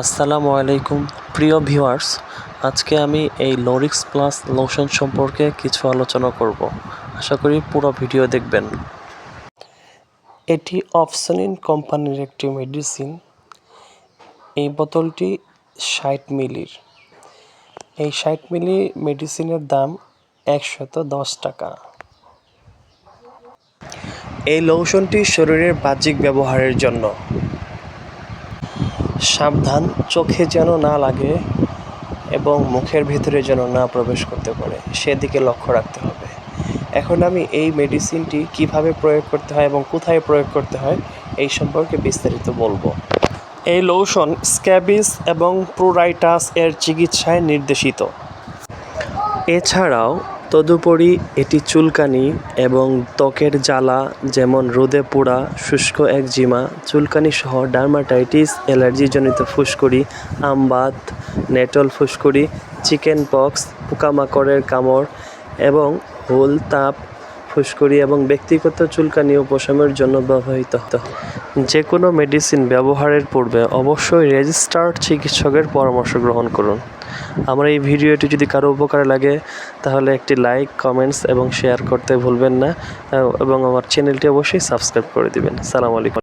আসসালামু আলাইকুম, প্রিয় ভিউয়ার্স। আজকে আমি এই লরিক্স প্লাস লোশন সম্পর্কে কিছু আলোচনা করব। আশা করি পুরো ভিডিও দেখবেন। এটি অফসনিন কোম্পানির একটি মেডিসিন এই বোতলটি ষাট মিলির এই ষাট মিলি মেডিসিনের দাম একশত দশ টাকা। এই লোশনটি শরীরের বাহ্যিক ব্যবহারের জন্য। সাবধান, চোখে যেন না লাগে এবং মুখের ভিতরে যেন না প্রবেশ করতে পারে। সেদিকে লক্ষ্য রাখতে হবে। এখন আমি এই মেডিসিনটি কীভাবে প্রয়োগ করতে হয় এবং কোথায় প্রয়োগ করতে হয়, এই সম্পর্কে বিস্তারিত বলব। এই লোশন স্ক্যাবিস এবং প্রোরাইটাস এর চিকিৎসায় নির্দেশিত। এছাড়াও তদুপরি এটি চুলকানি এবং ত্বকের জ্বালা যেমন রোদে পোড়া, শুষ্ক একজিমা, চুলকানি সহ ডার্মাটাইটিস, অ্যালার্জিজনিত ফুসকুড়ি আমবাত নেটল ফুসকুড়ি, চিকেন পক্স, পোকামাকড়ের কামড় এবং হুল তাপ ফুসকুড়ি এবং ব্যক্তিগত চুলকানি উপশমের জন্য ব্যবহৃত হতো যে কোনো মেডিসিন ব্যবহারের পূর্বে অবশ্যই রেজিস্টার্ড চিকিৎসকের পরামর্শ গ্রহণ করুন। আমার এই ভিডিওটি যদি কারও উপকারে লাগে, তাহলে একটি লাইক কমেন্টস এবং শেয়ার করতে ভুলবেন না। এবং আমার চ্যানেলটি অবশ্যই সাবস্ক্রাইব করে দিবেন। সালাম আলাইকুম।